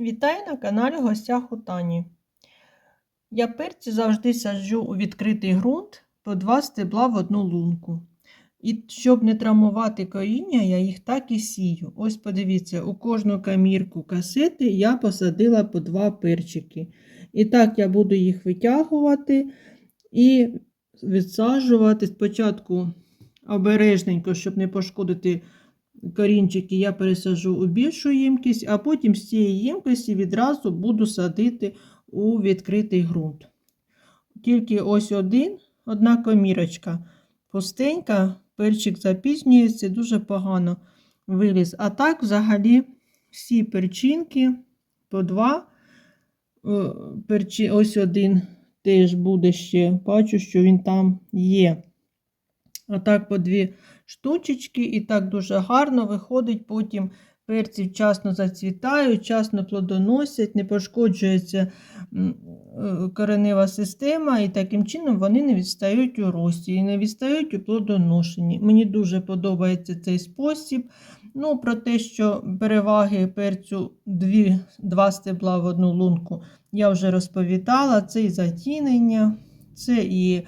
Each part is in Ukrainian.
Вітаю на каналі Гостях у Тані. Я перці завжди саджу у відкритий ґрунт по два стебла в одну лунку. І щоб не травмувати коріння, я їх так і сію. Ось подивіться, у кожну камірку касети я посадила по два перчики. І так я буду їх витягувати і відсаджувати спочатку обережненько, щоб не пошкодити корінчики, я пересаджу у більшу ємкість, а потім з цієї ємкості відразу буду садити у відкритий ґрунт. Тільки ось один, одна комірочка пустенька, перчик запізнюється, дуже погано виліз. А так, взагалі, всі перчинки по два. Е, Перчи, ось один теж буде ще. Бачу, що він там є. А так по дві штучечки, і так дуже гарно виходить. Потім перці вчасно зацвітають, вчасно плодоносять, не пошкоджується е, коренева система, і таким чином вони не відстають у рості і не відстають у плодоношенні. Мені дуже подобається цей спосіб. Ну, Про те, що переваги перцю дві, два стебла в одну лунку, я вже розповідала. Це і затінення, це і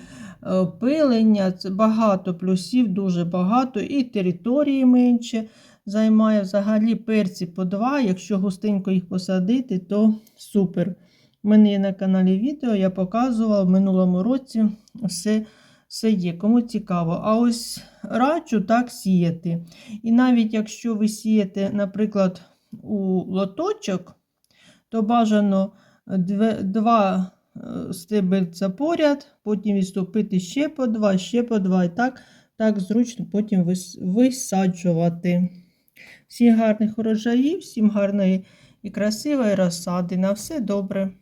пилення, це багато плюсів, дуже багато, і території менше займає. Взагалі перці по два. Якщо густенько їх посадити, то супер. У мене є на каналі відео, я показувала в минулому році все, все є. Кому цікаво. А ось раджу так сіяти. І навіть якщо ви сієте, наприклад, у лоточок, то бажано две- два е, стебельця поряд, потім відступити ще по два, ще по два. І так, так зручно потім висаджувати. Всіх гарних урожаїв, всім гарної і красивої розсади. На все добре.